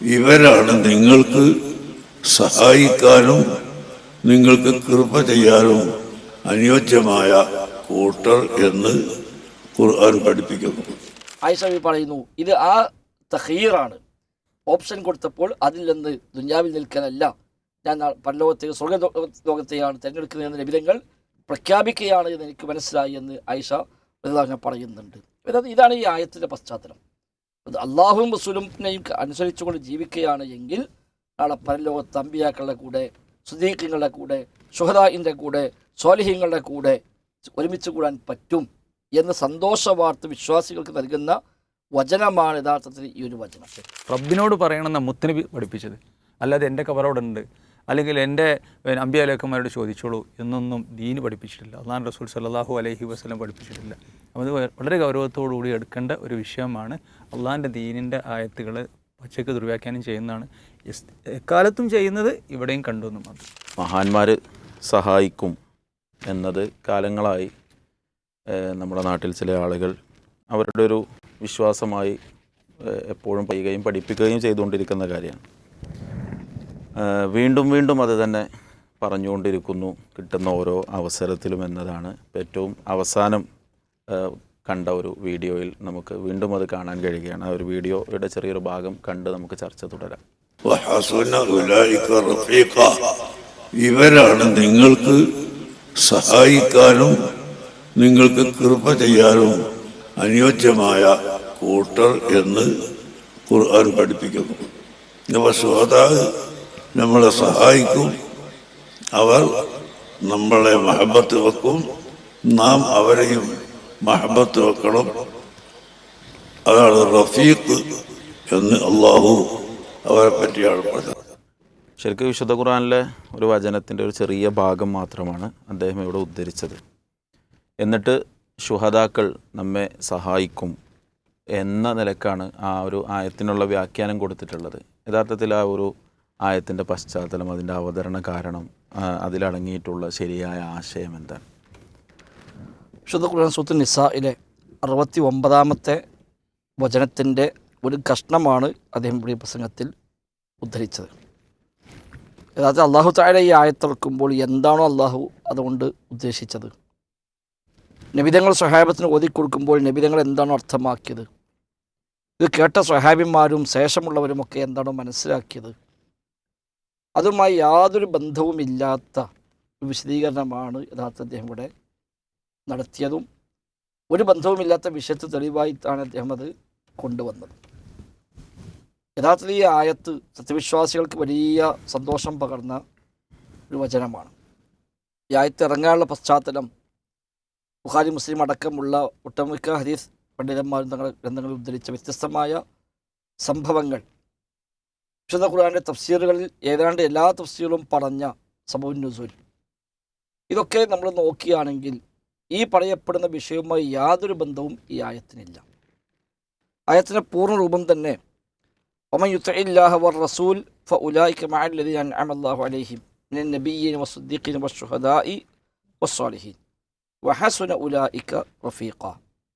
ഇവരാണ് നിങ്ങൾക്ക് സഹായിക്കാനും നിങ്ങൾക്ക് കൃപ ചെയ്യാനും അനുയോജ്യമായ കൂട്ടർ എന്ന് ഖുർആൻ പഠിപ്പിക്കുന്നു. ആയിഷബി പറയുന്നു ഇത് ആ തഹീറാണ് ഓപ്ഷൻ കൊടുത്തപ്പോൾ അതിൽ നിന്ന് ദുഞ്ഞാവിൽ നിൽക്കാനല്ല ഞാൻ പരലോകത്തെ സ്വർഗ ലോകത്തെയാണ് തിരഞ്ഞെടുക്കുന്നതെന്ന് ലഭിതങ്ങൾ പ്രഖ്യാപിക്കുകയാണ് എന്ന് എനിക്ക് മനസ്സിലായി എന്ന് ആയിഷ പറയുന്നുണ്ട്. ഇതാണ് ഈ ആയത്തിന്റെ പശ്ചാത്തലം. അത് അള്ളാഹുവും റസൂലിനെയും അനുസരിച്ചുകൊണ്ട് ജീവിക്കുകയാണ് എങ്കിൽ നാളെ പരലോകത്ത് തമ്പിയാക്കളുടെ കൂടെ സുദീഖങ്ങളുടെ കൂടെ ഷുഹദായിന്റെ കൂടെ സ്വാലിഹ്യങ്ങളുടെ കൂടെ ഒരുമിച്ച് കൂടാൻ പറ്റും എന്ന സന്തോഷ വാർത്ത വിശ്വാസികൾക്ക് നൽകുന്ന വചനമാണ് യഥാർത്ഥത്തിൽ ഈ ഒരു വചനം. റബ്ബിനോട് പറയണമെന്ന മുത്തനബി പഠിപ്പിച്ചത്. അല്ലാതെ എന്റെ കവറോടുണ്ട് അല്ലെങ്കിൽ എന്റെ അമ്പിയാലേക്കന്മാരോട് ചോദിച്ചോളൂ. എന്നൊന്നും ദീന് പഠിപ്പിച്ചിട്ടില്ല. അള്ളാൻ റസൂൽ സല്ലാഹു അലഹി വസ്ലം പഠിപ്പിച്ചിട്ടില്ല. അത് വളരെ ഗൗരവത്തോടുകൂടി എടുക്കേണ്ട ഒരു വിഷയമാണ് അള്ളാന്റെ ദീനിന്റെ ആയത്തുകൾ പച്ചയ്ക്ക് ദുർവ്യാഖ്യാനം ചെയ്യുന്നതാണ്. എക്കാലത്തും ചെയ്യുന്നത് ഇവിടെയും കണ്ടു എന്ന് മാത്രം. മഹാന്മാർ സഹായിക്കും എന്നത് കാലങ്ങളായി നമ്മുടെ നാട്ടിൽ ചില ആളുകൾ അവരുടെ ഒരു വിശ്വാസമായി എപ്പോഴും പറയുകയും പഠിപ്പിക്കുകയും ചെയ്തുകൊണ്ടിരിക്കുന്ന കാര്യമാണ്. വീണ്ടും വീണ്ടും അത് തന്നെ പറഞ്ഞുകൊണ്ടിരിക്കുന്നു. കിട്ടുന്ന ഓരോ അവസരത്തിലും എന്നതാണ് ഏറ്റവും അവസാനം കണ്ട ഒരു വീഡിയോയിൽ നമുക്ക് വീണ്ടും അത് കാണാൻ കഴിയുകയാണ്. ആ ഒരു വീഡിയോയുടെ ചെറിയൊരു ഭാഗം കണ്ട് നമുക്ക് ചർച്ച തുടരാം. ഇവരാണ് നിങ്ങൾക്ക് സഹായിക്കാനും നിങ്ങൾക്ക് കൃപ ചെയ്യാനും അനുയോജ്യമായ കൂട്ടർ എന്ന് ഖുർആൻ പഠിപ്പിക്കുന്നു. ശ്രോതാവ് നമ്മളെ സഹായിക്കും. അവർ നമ്മളെ മഹബത്ത് വെക്കും. നാം അവരെയും മഹബത്ത് വെക്കണം. അതാണ് റഫീഖ് എന്ന് അള്ളാഹു അവരെ പറ്റിയാണ് പറഞ്ഞത്. ശരിക്കും വിശുദ്ധ ഖുറാനിലെ ഒരു വചനത്തിന്റെ ഒരു ചെറിയ ഭാഗം മാത്രമാണ് അദ്ദേഹം ഇവിടെ ഉദ്ധരിച്ചത്. എന്നിട്ട് ശുഹദാക്കൾ നമ്മെ സഹായിക്കും എന്ന നിലക്കാണ് ആ ഒരു ആയത്തിനുള്ള വ്യാഖ്യാനം കൊടുത്തിട്ടുള്ളത്. യഥാർത്ഥത്തിൽ ആ ഒരു ആയത്തിന്റെ പശ്ചാത്തലം അതിന്റെ അവതരണ കാരണം അതിലടങ്ങിയിട്ടുള്ള ശരിയായ ആശയം എന്താണ്? വിശുദ്ധ ഖുർആൻ സൂത്ത് നിസായിലെ അറുപത്തി ഒമ്പതാമത്തെ വചനത്തിന്റെ ഒരു കഷ്ണമാണ് അദ്ദേഹം ഈ പ്രസംഗത്തിൽ ഉദ്ധരിച്ചത്. യഥാർത്ഥത്തിൽ അള്ളാഹു താഴെ ഈ ആയത്തിറക്കുമ്പോൾ എന്താണോ അള്ളാഹു അതുകൊണ്ട് ഉദ്ദേശിച്ചത്. നബിതങ്ങൾ സ്വഹാബത്തിന് ഓതിക്കൊടുക്കുമ്പോൾ നബിതങ്ങൾ എന്താണോ അർത്ഥമാക്കിയത്? ഇത് കേട്ട സ്വഹാബിന്മാരും ശേഷമുള്ളവരുമൊക്കെ എന്താണോ മനസ്സിലാക്കിയത്? അതുമായി യാതൊരു ബന്ധവുമില്ലാത്ത വിശദീകരണമാണ് യഥാർത്ഥ അദ്ദേഹം ഇവിടെ നടത്തിയതും ഒരു ബന്ധവുമില്ലാത്ത വിഷയത്ത് തെളിവായിട്ടാണ് അദ്ദേഹം അത് കൊണ്ടുവന്നത്. യഥാർത്ഥത്തിൽ ഈ ആയത്ത് സത്യവിശ്വാസികൾക്ക് വലിയ സന്തോഷം പകർന്ന ഒരു വചനമാണ്. ഈ ആയത്ത് ഇറങ്ങാനുള്ള പശ്ചാത്തലം ബുഖാരി മുസ്ലിം അടക്കമുള്ള ഒട്ടുമിക്ക ഹരീസ് പണ്ഡിതന്മാരും തങ്ങളുടെ ഗ്രന്ഥങ്ങളിൽ ഉദ്ധരിച്ച വ്യത്യസ്തമായ സംഭവങ്ങൾ വിശുദ്ധ ഖുർആാന്റെ തഫ്സീറുകളിൽ ഏതാണ്ട് എല്ലാ തഫ്സീറുകളും പറഞ്ഞ സംഭവം നുസൂൽ. ഇതൊക്കെ നമ്മൾ നോക്കുകയാണെങ്കിൽ ഈ പറയപ്പെടുന്ന വിഷയവുമായി യാതൊരു ബന്ധവും ഈ ആയത്തിനില്ല. ആയത്തിന്റെ പൂർണ രൂപം തന്നെ റസൂൽ അലൈഹിം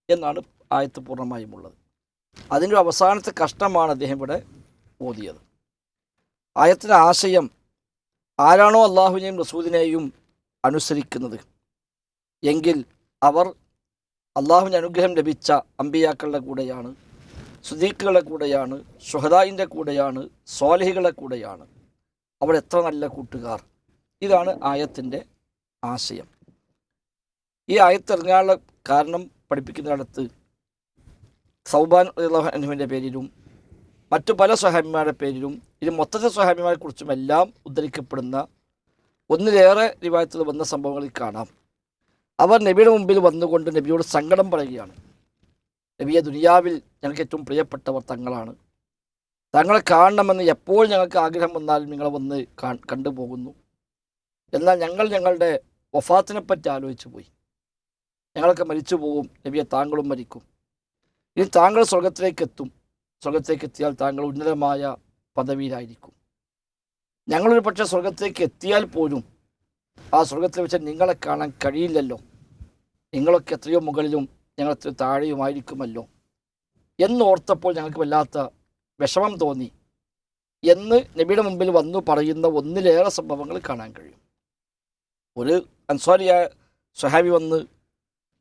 എന്നാണ് ആയത്ത് പൂർണമായും ഉള്ളത്. അതിന്റെ അവസാനത്തെ കഷ്ടമാണ് അദ്ദേഹം ഇവിടെ ഓതിയത്. ആയത്തിന്റെ ആശയം ആരാണോ അള്ളാഹുവിനെയും റസൂദിനെയും അനുസരിക്കുന്നത്. എങ്കിൽ അവർ അള്ളാഹുവിന് അനുഗ്രഹം ലഭിച്ച അമ്പിയാക്കളുടെ കൂടെയാണ് സുദീഖുകളുടെ കൂടെയാണ് ഷുഹദായിന്റെ കൂടെയാണ് സ്വാലിഹികളുടെ കൂടെയാണ്. അവർ എത്ര നല്ല കൂട്ടുകാർ. ഇതാണ് ആയത്തിന്റെ ആശയം. ഈ ആയത്തിറങ്ങാനുള്ള കാരണം പഠിപ്പിക്കുന്നിടത്ത് സൗബാൻ അനുവിന്റെ പേരിലും മറ്റു പല സ്വഹാബിമാരുടെ പേരിലും ഇത് മൊത്തത്തെ സ്വഹാബിമാരെ കുറിച്ചും എല്ലാം ഉദ്ധരിക്കപ്പെടുന്ന ഒന്നിലേറെ റിവായത്തിൽ വന്ന സംഭവങ്ങളിൽ കാണാം. അവർ നബിയുടെ മുമ്പിൽ വന്നുകൊണ്ട് നബിയോട് സങ്കടം പറയുകയാണ്. നബിയെ ദുനിയാവിൽ ഞങ്ങൾക്ക് ഏറ്റവും പ്രിയപ്പെട്ടവർ തങ്ങളാണ്. തങ്ങളെ കാണണമെന്ന് എപ്പോൾ ഞങ്ങൾക്ക് ആഗ്രഹം വന്നാലും നിങ്ങളെ വന്ന് കണ്ടുപോകുന്നു. എന്നാൽ ഞങ്ങൾ ഞങ്ങളുടെ വഫാത്തിനെ പറ്റി ആലോചിച്ചു പോയി. ഞങ്ങളൊക്കെ മരിച്ചു പോകും നബിയെ താങ്കളും മരിക്കും. ഇനി താങ്കൾ സ്വർഗത്തിലേക്ക് എത്തും. സ്വർഗത്തിലേക്ക് എത്തിയാൽ താങ്കൾ ഉന്നതമായ പദവിയിലായിരിക്കും. ഞങ്ങളൊരു പക്ഷേ സ്വർഗത്തേക്ക് എത്തിയാൽ പോലും ആ സ്വർഗത്തിൽ വെച്ച് നിങ്ങളെ കാണാൻ കഴിയില്ലല്ലോ. നിങ്ങളൊക്കെ എത്രയോ മുകളിലും ഞങ്ങൾ എത്രയോ താഴെയുമായിരിക്കുമല്ലോ. എന്നോർത്തപ്പോൾ ഞങ്ങൾക്ക് വല്ലാത്ത വിഷമം തോന്നി. എന്ന് നബിയുടെ മുമ്പിൽ വന്നു പറയുന്ന ഒന്നിലേറെ സംഭവങ്ങൾ കാണാൻ കഴിയും. ഒരു അൻസ്വാരിയായ സുഹാബി വന്ന്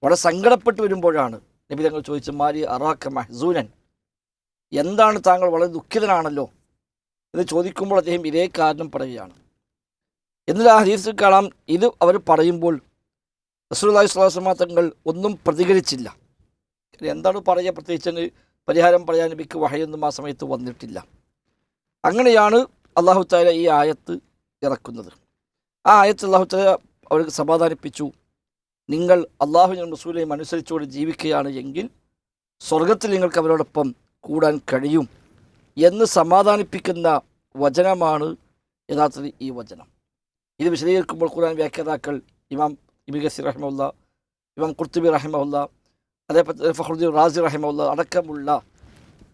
വളരെ സങ്കടപ്പെട്ട് വരുമ്പോഴാണ് നബി തങ്ങൾ ചോദിച്ചു മാരി അറാഖ മഹസൂനൻ? എന്താണ് താങ്കൾ വളരെ ദുഃഖിതനാണല്ലോ എന്ന് ചോദിക്കുമ്പോൾ അദ്ദേഹം ഇതേ കാരണം പറയുകയാണ്. എന്നിട്ട് ആ ഹദീസിൽ കാണാം ഇത് അവർ പറയുമ്പോൾ സ്വല്ലല്ലാഹു അലൈഹി തങ്ങൾ ഒന്നും പ്രതികരിച്ചില്ല. എന്താണ് പറയുക? പ്രത്യേകിച്ച് പരിഹാരം പറയാൻ നബിക്ക് വഹയൊന്നും ആ സമയത്ത് വന്നിട്ടില്ല. അങ്ങനെയാണ് അള്ളാഹു താല ഈ ആയത്ത് ഇറക്കുന്നത്. ആ ആയത്ത് അള്ളാഹു താല അവർക്ക് സമാധാനിപ്പിച്ചു. നിങ്ങൾ അള്ളാഹുവിനും റസൂലെയും അനുസരിച്ചുകൊണ്ട് ജീവിക്കുകയാണ് എങ്കിൽ സ്വർഗത്തിൽ നിങ്ങൾക്ക് അവരോടൊപ്പം കൂടാൻ കഴിയും എന്ന് സമാധാനിപ്പിക്കുന്ന വചനമാണ് യഥാർത്ഥത്തിൽ ഈ വചനം. ഇത് വിശദീകരിക്കുമ്പോൾ ഖുർആൻ വ്യാഖ്യാതാക്കൾ ഇമാം ഇബിഗസി റഹിമുള്ള ഇമാം കുർത്തുബി റഹിമുള്ള അതേപോലെ ഫഹ്റുദ്ദീൻ റാസി റഹിമുള്ള അടക്കമുള്ള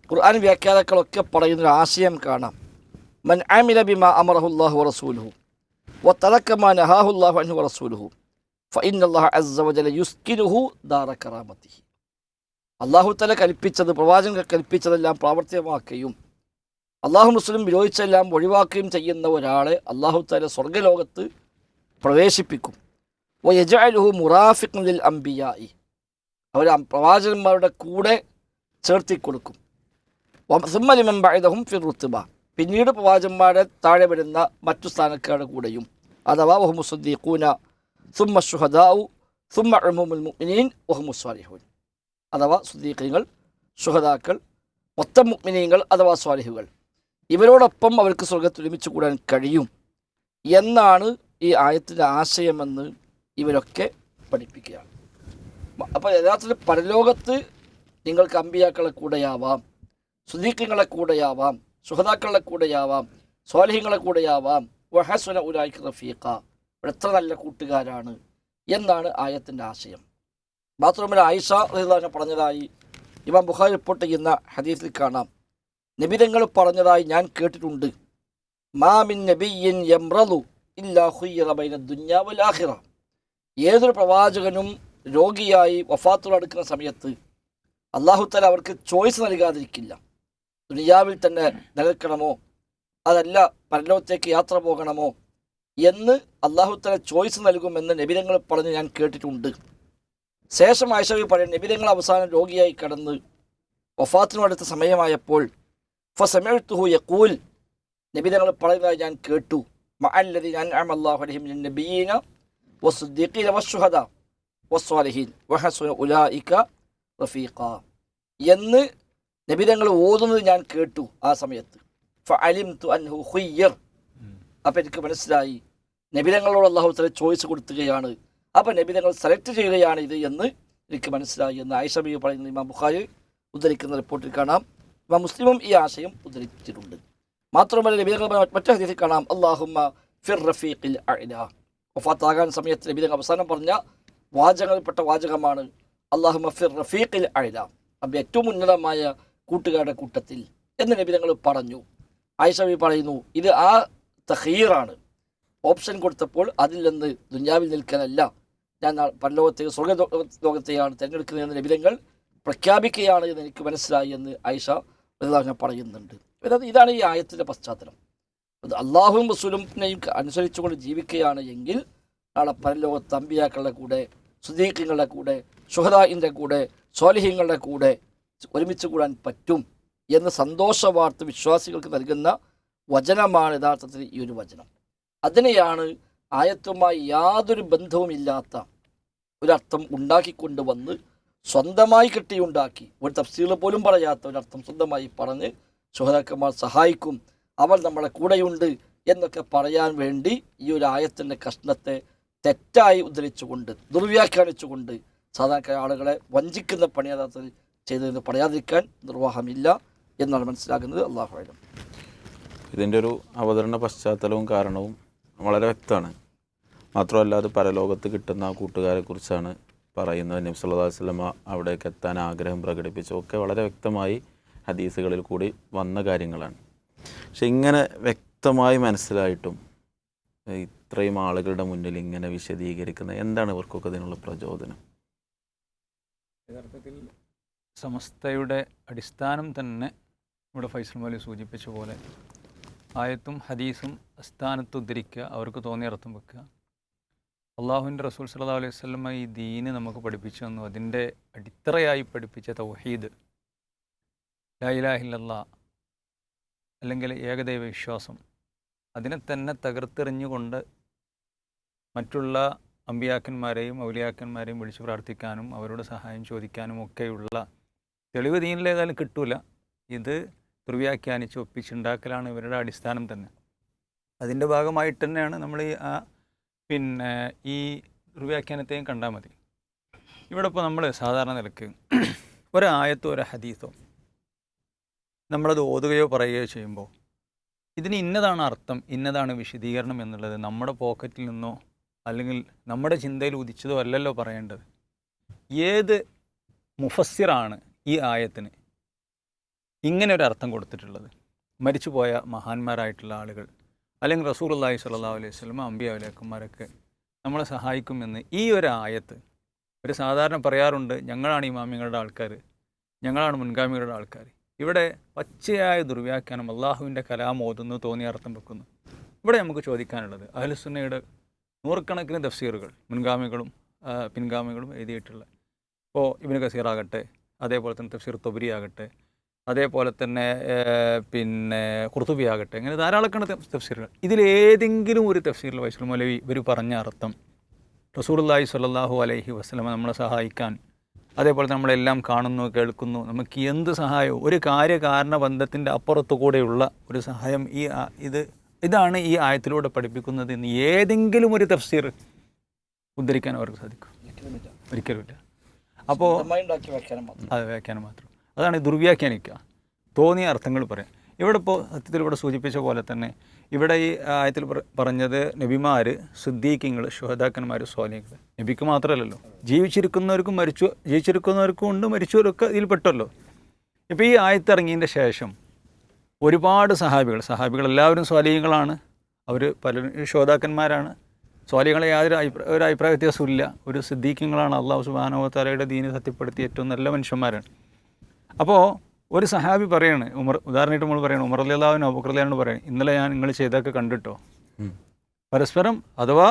ഖുർആൻ വ്യാഖ്യാതാക്കളൊക്കെ പറയുന്നൊരു ആശയം കാണാം. മൻ ആമില ബിമ അമറഹുല്ലാഹു റസൂലുഹു വ തലക്കമ നഹാഹുല്ലാഹു അൻഹു റസൂലുഹു ഫൈൻ അള്ളാഹ് അസ്സ വജല യുസ്കിനുഹു ദാറ കറാമത്തിഹി. അള്ളാഹുത്തല കൽപ്പിച്ചത് പ്രവാചകൻ കൽപ്പിച്ചതെല്ലാം പ്രാവർത്തികമാക്കുകയും അള്ളാഹു മുസ്ലിം വിരോധിച്ചെല്ലാം ഒഴിവാക്കുകയും ചെയ്യുന്ന ഒരാളെ അള്ളാഹുത്തല സ്വർഗലോകത്ത് പ്രവേശിപ്പിക്കും. ഓ യജാലുഹു മുറാഫിഖിൽ അമ്പിയായി അവർ പ്രവാചകന്മാരുടെ കൂടെ ചേർത്തി കൊടുക്കും. സിമ്മലിമെമ്പായതഹും ഫിർ പിന്നീട് പ്രവാചന്മാരെ താഴെ വരുന്ന മറ്റു സ്ഥാനക്കാരുടെ കൂടെയും. അഥവാ ഒഹമുസുദ്ദീഖൂന സുമ്മ ഷുഹദാവു സുമ്മ അഹമുൽ മുഅ്മിനീൻ അഥവാ സുദീഖീങ്ങൾ സുഹദാക്കൾ മൊത്തം മുഅ്മിനീങ്ങൾ അഥവാ സ്വാലിഹുകൾ. ഇവരോടൊപ്പം അവർക്ക് സ്വർഗത്തിൽ ഒരുമിച്ച് കൂടാൻ കഴിയും എന്നാണ് ഈ ആയത്തിന്റെ ആശയമെന്ന് ഇവരൊക്കെ പഠിപ്പിക്കുകയാണ്. അപ്പോൾ യഥാർത്ഥത്തിൽ പരലോകത്ത് നിങ്ങൾക്ക് അമ്പിയാക്കളെ കൂടെയാവാം സുദീഖങ്ങളെ കൂടെയാവാം സുഹതാക്കളുടെ കൂടെയാവാം സ്വാലിഹ്യങ്ങളെ കൂടെയാവാം. വഹസുന ഉലായിക്ക് റഫീഖ. എത്ര നല്ല കൂട്ടുകാരാണ് എന്നാണ് ആയത്തിന്റെ ആശയം. ബാത്റൂമിൽ ആയിഷ റഹിദാനെ പറഞ്ഞതായി ഇമാം ബുഖാരി റിപ്പോർട്ട് ചെയ്യുന്ന ഹദീസിൽ കാണാം. നബിതങ്ങൾ പറഞ്ഞതായി ഞാൻ കേട്ടിട്ടുണ്ട്. മാമിൻ നബിയിൻ യംറലു ഇല്ലാ ഖുയ്യിറ ബൈന ദുനിയാ വൽ ഏതൊരു പ്രവാചകനും രോഗിയായി വഫാത്തുളടുക്കുന്ന സമയത്ത് അള്ളാഹുത്തല അവർക്ക് ചോയ്സ് നൽകാതിരിക്കില്ല. ദുനിയാവിൽ തന്നെ നിലനിൽക്കണമോ? അതല്ല പരലോകത്തേക്ക് യാത്ര പോകണമോ? എന്ന് അള്ളാഹുത്തല ചോയ്സ് നൽകുമെന്ന് നബിതങ്ങൾ പറഞ്ഞ് ഞാൻ കേട്ടിട്ടുണ്ട്. ശേഷം ആയിഷവി പറയും നിബിലങ്ങൾ അവസാനം രോഗിയായി കടന്ന് വഫാത്തിനടുത്ത സമയമായപ്പോൾ ഫസമെഴുത്തുഹു യക്കൂൽ നബിതങ്ങൾ പറയുന്നതായി ഞാൻ കേട്ടു. മഅല്ലതി ഞാൻ അമല്ലാഹു അലൈഹിം മിനൻ നബിയീന വസ്സുദ്ദീഖീന വസ്സുഹദ വസ്വാലിഹീൻ വഹസുന ഉലായിക റഫീഖ. എന്ന് നബിതങ്ങൾ ഓതുന്നത് ഞാൻ കേട്ടു ആ സമയത്ത്. ഫഅലിം തു അൻഹു ഹുയ്യർ അപ്പം എനിക്ക് മനസ്സിലായി. നബിതങ്ങളോട് അള്ളാഹു തല ചോയ്സ് കൊടുക്കുകയാണ്. അപ്പം നബിതങ്ങൾ സെലക്ട് ചെയ്യുകയാണ് ഇത് എന്ന് എനിക്ക് മനസ്സിലായി എന്ന് ആയിഷബി പറയുന്ന ഇമാം ബുഖാരി ഉദ്ധരിക്കുന്ന റിപ്പോർട്ടിൽ കാണാം. ഇമാം മുസ്ലിമും ഈ ആശയം ഉദ്ധരിച്ചിട്ടുണ്ട്. മാത്രമല്ല നബി തങ്ങൾ മറ്റു ഹദീസിൽ കാണാം. അള്ളാഹുമ്മ ഫിർ റഫീഖിൽ അഅ്ല. വഫാത്താകാൻ സമയത്ത് നബിതങ്ങൾ അവസാനം പറഞ്ഞ വാചകങ്ങളിൽപ്പെട്ട വാചകമാണ് അള്ളാഹുമ്മ ഫിർ റഫീഖിൽ അഅ്ല. അപ്പം ഏറ്റവും ഉന്നതമായ കൂട്ടുകാരുടെ കൂട്ടത്തിൽ എന്ന് നബി തങ്ങൾ പറഞ്ഞു. ആയിഷബി പറയുന്നു ഇത് ആ തഹീറാണ് ഓപ്ഷൻ കൊടുത്തപ്പോൾ അതിൽ നിന്ന് ദുഞ്ഞാവിൽ നിൽക്കാനല്ല ഞാൻ പരലോകത്തെ സ്വർഗ ലോകത്തെയാണ് തിരഞ്ഞെടുക്കുന്നതെന്ന് നബിതങ്ങൾ പ്രഖ്യാപിക്കുകയാണ് എന്ന് എനിക്ക് മനസ്സിലായി എന്ന് ആയിഷ റളിയല്ലാഹു പറയുന്നുണ്ട്. ഇതാണ് ഈ ആയത്തിന്റെ പശ്ചാത്തലം. അള്ളാഹുവും റസൂലിനെയും അനുസരിച്ചുകൊണ്ട് ജീവിക്കുകയാണ് എങ്കിൽ നാളെ പരലോകത്ത് അമ്പിയാക്കളുടെ കൂടെ സുദീഖങ്ങളുടെ കൂടെ ഷുഹദാഹിന്റെ കൂടെ സ്വാലിഹ്യങ്ങളുടെ കൂടെ ഒരുമിച്ച് കൂടാൻ പറ്റും എന്ന് സന്തോഷ വാർത്ത വിശ്വാസികൾക്ക് നൽകുന്ന വചനമാണ് യഥാർത്ഥത്തിൽ ഈ ഒരു വചനം. അതിനെയാണ് ആയത്തുമായി യാതൊരു ബന്ധവുമില്ലാത്ത ഒരർത്ഥം ഉണ്ടാക്കിക്കൊണ്ടുവന്ന് സ്വന്തമായി കെട്ടിയുണ്ടാക്കി. ഒരു തഫ്സീൽ പോലും പറയാത്ത ഒരർത്ഥം സ്വന്തമായി പറഞ്ഞ് സുഹതാക്കന്മാർ സഹായിക്കും അവർ നമ്മളെ കൂടെയുണ്ട് എന്നൊക്കെ പറയാൻ വേണ്ടി ഈ ഒരു ആയത്തിന്റെ കഷ്ണത്തെ തെറ്റായി ഉദ്ധരിച്ചുകൊണ്ട് ദുർവ്യാഖ്യാനിച്ചുകൊണ്ട് സാധാരണ ആളുകളെ വഞ്ചിക്കുന്ന പണി യഥാർത്ഥത്തിൽ ചെയ്തതെന്ന് പറയാതിരിക്കാൻ നിർവാഹമില്ല എന്നാണ് മനസ്സിലാക്കുന്നത് അള്ളാഹു ഇതിന്റെ ഒരു അവതരണ പശ്ചാത്തലവും കാരണവും വളരെ വ്യക്തമാണ്. മാത്രമല്ല അത് പരലോകത്ത് കിട്ടുന്ന ആ കൂട്ടുകാരെക്കുറിച്ചാണ് പറയുന്നത്. നബി സല്ലല്ലാഹു അലൈഹി വസല്ലമ അവിടേക്ക് എത്താൻ ആഗ്രഹം പ്രകടിപ്പിച്ചു. ഒക്കെ വളരെ വ്യക്തമായി ഹദീസുകളിൽ കൂടി വന്ന കാര്യങ്ങളാണ്. പക്ഷെ ഇങ്ങനെ വ്യക്തമായി മനസ്സിലായിട്ടും ഇത്രയും ആളുകളുടെ മുന്നിൽ ഇങ്ങനെ വിശദീകരിക്കുന്ന എന്താണ് ഇവർക്കൊക്കെ ഇതിനുള്ള പ്രചോദനം? യഥാർത്ഥത്തിൽ സമസ്തയുടെ അടിസ്ഥാനം തന്നെ ഇവിടെ ഫൈസൽ മൗലി സൂചിപ്പിച്ച പോലെ ആയത്തും ഹദീസും അസ്ഥാനത്ത് ഉദ്ധരിക്കുക അവർക്ക് തോന്നിയ അർത്ഥം വെക്കുക. അള്ളാഹുവിന്റെ റസൂൽ സല്ലാ അലൈഹി സ്വലമ ഈ ദീന് നമുക്ക് പഠിപ്പിച്ചു തന്നു. അതിന്റെ അടിത്തറയായി പഠിപ്പിച്ച തൗഹീദ്. ലൈലാഹില്ലാ അല്ലെങ്കിൽ ഏകദൈവ വിശ്വാസം. അതിനെ തന്നെ തകർത്തെറിഞ്ഞുകൊണ്ട് മറ്റുള്ള അമ്പിയാക്കന്മാരെയും ഔലിയാക്കന്മാരെയും വിളിച്ചു പ്രാർത്ഥിക്കാനും അവരോട് സഹായം ചോദിക്കാനും ഒക്കെയുള്ള തെളിവ് ദീനിലേതായാലും കിട്ടൂല. ഇത് ദുർവ്യാഖ്യാനിച്ച് ഒപ്പിച്ചുണ്ടാക്കലാണ് ഇവരുടെ അടിസ്ഥാനം തന്നെ. അതിന്റെ ഭാഗമായിട്ട് തന്നെയാണ് നമ്മൾ ഈ ആ പിന്നെ ഈ ദുർവ്യാഖ്യാനത്തെയും കണ്ടാൽ മതി. ഇവിടെ ഇപ്പോൾ നമ്മൾ സാധാരണ നിലയ്ക്ക് ഒരായത്തോ ഒരു ഹദീസോ നമ്മളത് ഓതുകയോ പറയുകയോ ചെയ്യുമ്പോൾ ഇതിന് ഇന്നതാണ് അർത്ഥം ഇന്നതാണ് വിശദീകരണം എന്നുള്ളത് നമ്മുടെ പോക്കറ്റിൽ നിന്നോ അല്ലെങ്കിൽ നമ്മുടെ ചിന്തയിൽ ഉദിച്ചതോ അല്ലല്ലോ പറയേണ്ടത്. ഏത് മുഫസ്സിറാണ് ഈ ആയത്തിന് ഇങ്ങനെ ഒരു അർത്ഥം കൊടുത്തിട്ടുള്ളത്? മരിച്ചുപോയ മഹാന്മാരായിട്ടുള്ള ആളുകൾ അല്ലെങ്കിൽ റസൂൽ അള്ളാഹി അലൈഹി സ്വലമ അമ്പിയ അലക്കന്മാരൊക്കെ നമ്മളെ സഹായിക്കുമെന്ന് ഈ ഒരു ആയത്ത് ഒരു സാധാരണ പറയാറുണ്ട് ഞങ്ങളാണ് ഇമാമികളുടെ ആൾക്കാർ ഞങ്ങളാണ് മുൻഗാമികളുടെ ആൾക്കാർ. ഇവിടെ പച്ചയായ ദുർവ്യാഖ്യാനം അള്ളാഹുവിന്റെ കലാം ഓതുന്നു തോന്നിയ അർത്ഥം വെക്കുന്നു. ഇവിടെ നമുക്ക് ചോദിക്കാനുള്ളത് അഹ്ലുസുന്നയുടെ നൂറുകണക്കിന് തഫ്സീറുകൾ മുൻഗാമികളും പിൻഗാമികളും എഴുതിയിട്ടുള്ള ഇപ്പോൾ ഇബിന് കസീർ ആകട്ടെ അതേപോലെ തന്നെ തഫ്സീർ തൊബരി ആകട്ടെ അതേപോലെ തന്നെ പിന്നെ കുർത്തുബി ആകട്ടെ ഇങ്ങനെ ധാരാളക്കണ തഫ്സീറുകൾ. ഇതിലേതെങ്കിലും ഒരു തഫ്സീറിൽ വൈസ്ലം മൗലവി ഇവർ പറഞ്ഞ അർത്ഥം റസൂലുള്ളാഹി സ്വല്ലല്ലാഹു അലൈഹി വസ്ലമ നമ്മളെ സഹായിക്കാൻ അതേപോലെ തന്നെ നമ്മളെല്ലാം കാണുന്നു കേൾക്കുന്നു നമുക്ക് എന്ത് സഹായവും ഒരു കാര്യകാരണ ബന്ധത്തിന്റെ അപ്പുറത്തു കൂടെയുള്ള ഒരു സഹായം ഈ ഇത് ഇതാണ് ഈ ആയത്തിലൂടെ പഠിപ്പിക്കുന്നത് എന്ന് ഏതെങ്കിലും ഒരു തഫ്സീർ ഉദ്ധരിക്കാൻ അവർക്ക് സാധിക്കും. ഒരിക്കലുമില്ല. അപ്പോൾ അത് വ്യാഖ്യാനം മാത്രം. അതാണ് ദുർവ്യാഖ്യാനിക്കുക. തോന്നിയ അർത്ഥങ്ങൾ പറയാം. ഇവിടെ ഇപ്പോൾ സത്യത്തിൽ ഇവിടെ സൂചിപ്പിച്ച പോലെ തന്നെ ഇവിടെ ഈ ആയത്തിൽ പറ- പറഞ്ഞത് നബിമാർ സിദ്ദീഖിങ്ങൾ ശുഹദാക്കന്മാർ സ്വാലികൾ നബിക്ക് മാത്രമല്ലല്ലോ. ജീവിച്ചിരിക്കുന്നവർക്കും മരിച്ചു ജീവിച്ചിരിക്കുന്നവർക്കും ഉണ്ട് മരിച്ചവരൊക്കെ ഇതിൽ പെട്ടല്ലോ. ഇപ്പോൾ ഈ ആയത്തിറങ്ങിയതിന്റെ ശേഷം ഒരുപാട് സഹാബികൾ സഹാബികൾ എല്ലാവരും സ്വാലീയങ്ങളാണ് അവർ പലരും ശോതാക്കന്മാരാണ് സ്വാലികളെ യാതൊരു അഭിപ്രായ ഒരു അഭിപ്രായ വ്യത്യാസമില്ല ഒരു സിദ്ദീഖ്യങ്ങളാണ് അള്ളാഹു സുബാനോത്താലയുടെ ദീനെ സത്യപ്പെടുത്തിയ ഏറ്റവും നല്ല മനുഷ്യന്മാരാണ്. അപ്പോൾ ഒരു സഹാബി പറയാണ് ഉമർ ഉദാഹരണമായിട്ട് നമ്മൾ പറയണം ഉമർ അല്ലാവിനോ അബുക്കറിയാനോട് പറയണം ഇന്നലെ ഞാൻ നിങ്ങൾ ചെയ്തൊക്കെ കണ്ടിട്ടോ? പരസ്പരം അഥവാ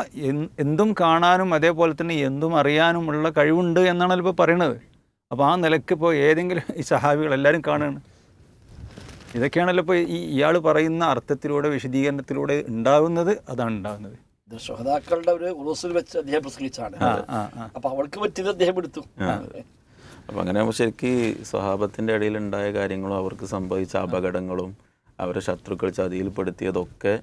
എന്തും കാണാനും അതേപോലെ തന്നെ എന്തും അറിയാനുമുള്ള കഴിവുണ്ട് എന്നാണ് ഇപ്പോൾ പറയണത്. അപ്പോൾ ആ നിലയ്ക്ക് ഇപ്പോൾ ഏതെങ്കിലും ഈ സഹാബികൾ എല്ലാവരും കാണുകയാണ് ഇതൊക്കെയാണല്ലോ ഇപ്പോൾ ഈ ഇയാൾ പറയുന്ന അർത്ഥത്തിലൂടെ വിശദീകരണത്തിലൂടെ ഉണ്ടാകുന്നത് അതാണ് ഉണ്ടാകുന്നത് ഷഹദാക്കളുടെ ഒരു ഉറൂസിൽ വെച്ച് അദ്ദേഹം പ്രസംഗിച്ചാണ് അപ്പൊ അവൾക്ക് പറ്റിയത് അദ്ദേഹം എടുത്തു. അപ്പം അങ്ങനെ ശരിക്ക് സ്വഹാബത്തിന്റെ ഇടയിൽ ഉണ്ടായ കാര്യങ്ങളും അവർക്ക് സംഭവിച്ച അപകടങ്ങളും അവരെ ശത്രുക്കൾ ചതിയിൽപ്പെടുത്തിയതൊക്കെ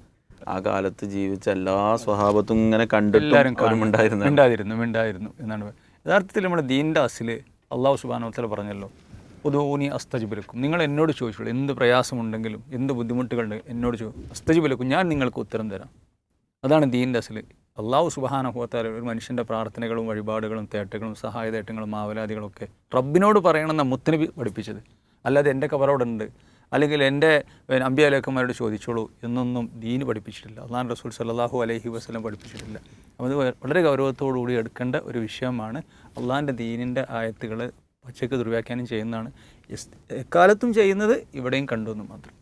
ആ കാലത്ത് ജീവിച്ച എല്ലാ സ്വഭാവത്തും ഇങ്ങനെ കണ്ടിട്ടും എല്ലാവരും അവരും ഉണ്ടായിരുന്നു ഉണ്ടായിരുന്നു ഉണ്ടായിരുന്നു എന്നാണ് യഥാർത്ഥത്തിൽ നമ്മുടെ ദീന്റെ അസിൽ അള്ളാഹു സുബാനോത്തല പറഞ്ഞല്ലോ ഉദോനി അസ്തജിബിലക്കും. നിങ്ങൾ എന്നോട് ചോദിച്ചോളൂ എന്ത് പ്രയാസമുണ്ടെങ്കിലും എന്ത് ബുദ്ധിമുട്ടുകളുണ്ടെങ്കിലും എന്നോട് ചോദിച്ചു അസ്തജിബിലക്കും ഞാൻ നിങ്ങൾക്ക് ഉത്തരം തരാം. അതാണ് ദീന്റെ അസിൽ. അള്ളാഹു സുബാനഹുവത്താൽ ഒരു മനുഷ്യന്റെ പ്രാർത്ഥനകളും വഴിപാടുകളും തേട്ടങ്ങളും സഹായതേട്ടങ്ങളും മാവലാദികളും ഒക്കെ റബ്ബിനോട് പറയണമെന്ന മുത്തനബി പഠിപ്പിച്ചത്. അല്ലാതെ എന്റെ കവറോടെ ഉണ്ട് അല്ലെങ്കിൽ എന്റെ അമ്പ്യാലേക്കന്മാരോട് ചോദിച്ചോളൂ എന്നൊന്നും ദീന് പഠിപ്പിച്ചിട്ടില്ല. അള്ളാൻ റസൂൽ സല്ലാഹു അലഹി വസ്ലം പഠിപ്പിച്ചിട്ടില്ല. അത് വളരെ ഗൗരവത്തോടുകൂടി എടുക്കേണ്ട ഒരു വിഷയമാണ് അള്ളാഹാന്റെ ദീനിന്റെ ആയത്തുകൾ പച്ചക്ക് ദുർവ്യാഖ്യാനം ചെയ്യുന്നതാണ്. എക്കാലത്തും ചെയ്യുന്നത് ഇവിടെയും കണ്ടു എന്ന് മാത്രം.